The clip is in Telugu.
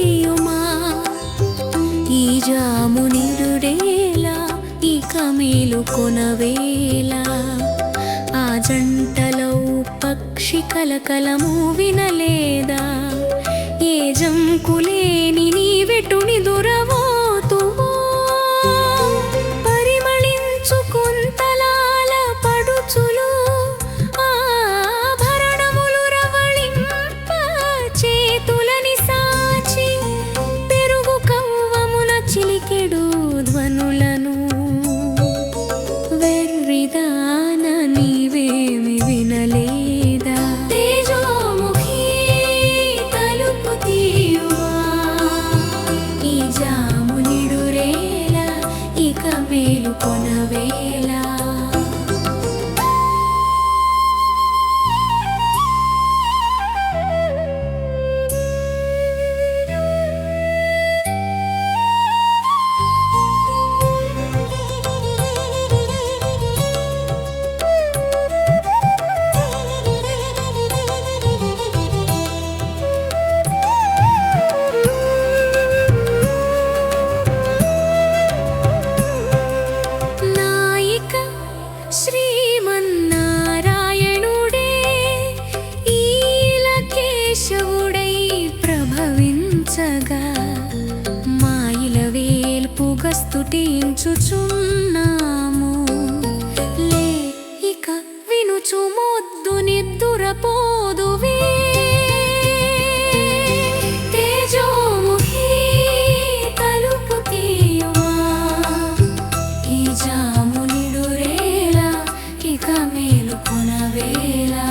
చేయుమా? ఈ జాము నిరుడేలా ఈ కమీలు కొనవేలా? ఆ జంటలో పక్షి కలకలము వినలేదా? ఏ జంకులేని నీ వెటుని దురవో ధ్వనులను వెర్రిదాన నీవేమి వినలేదా? తేజోముఖి తలుపు తీయువా? ఈ జామునిడురేల ఇక మేలు కొనవేలా? చూసగా మాయిల వేలు స్థుతించుచున్నాము లే ఇక వినుచుమొద్దు నిద్దురపోదు మేలు కొనవేలా